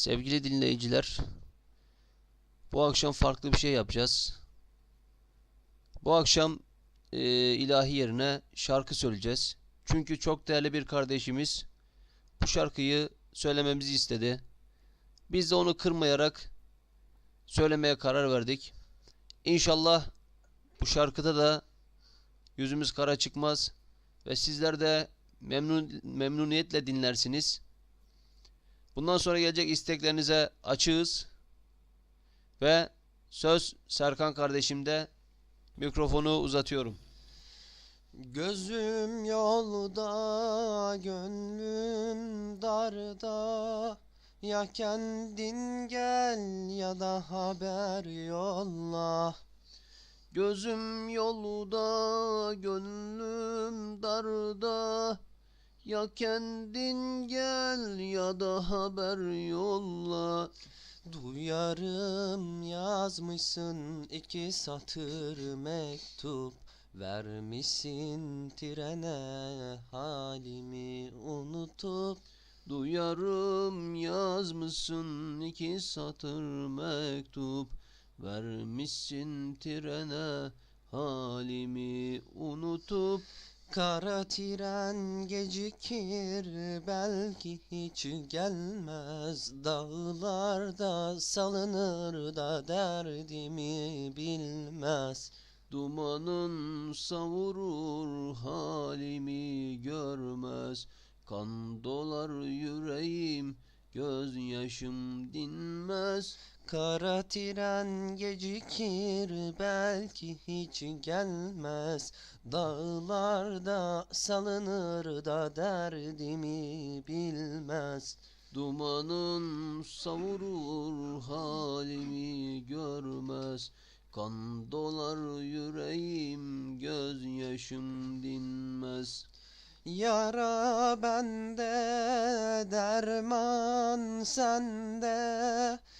Sevgili dinleyiciler, bu akşam farklı bir şey yapacağız. Bu akşam e, ilahi yerine şarkı söyleyeceğiz. Çünkü çok değerli bir kardeşimiz bu şarkıyı söylememizi istedi. Biz de onu kırmayarak söylemeye karar verdik. İnşallah bu şarkıda da yüzümüz kara çıkmaz ve sizler de memnun memnuniyetle dinlersiniz. Bundan sonra gelecek isteklerinize açığız. Ve söz Serkan kardeşimde mikrofonu uzatıyorum. Gözüm yolda, gönlüm darda Ya kendin gel ya da haber yolla Gözüm yolda, gönlüm darda. Ya kendin gel ya da haber yolla. Duyarım yazmışsın iki satır mektup. Vermişsin trene halimi unutup. Duyarım yazmışsın iki satır mektup. Vermişsin trene halimi unutup Kara tren gecikir belki hiç gelmez. Dağlarda salınır da derdimi bilmez. Dumanın savurur halimi görmez. Kan dolar yüreğim gözyaşım dinmez Kara tren gecikir belki hiç gelmez. Dağlarda salınır da derdimi bilmez. Dumanın savurur halimi görmez. Kan dolar yüreğim gözyaşım dinmez. Yara bende derman sende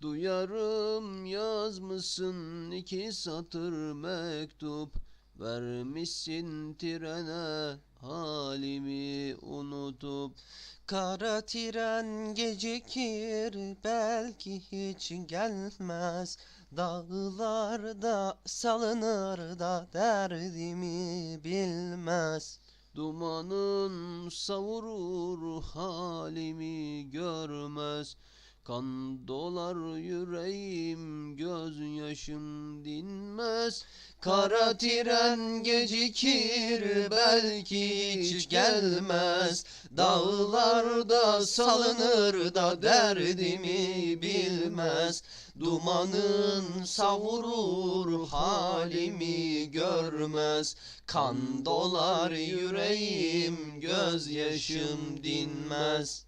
Duyarım yazmışsın iki satır mektup. Vermişsin trene halimi unutup. Kara tren gecikir belki hiç gelmez. Dağlarda salınır da derdimi bilmez. Dumanın savurur halimi görmez Kan dolar yüreğim gözyaşım dinmez. Kara tren gecikir belki hiç gelmez. Dağlarda salınır da derdimi bilmez. Dumanın savurur halimi görmez. Kan dolar yüreğim gözyaşım dinmez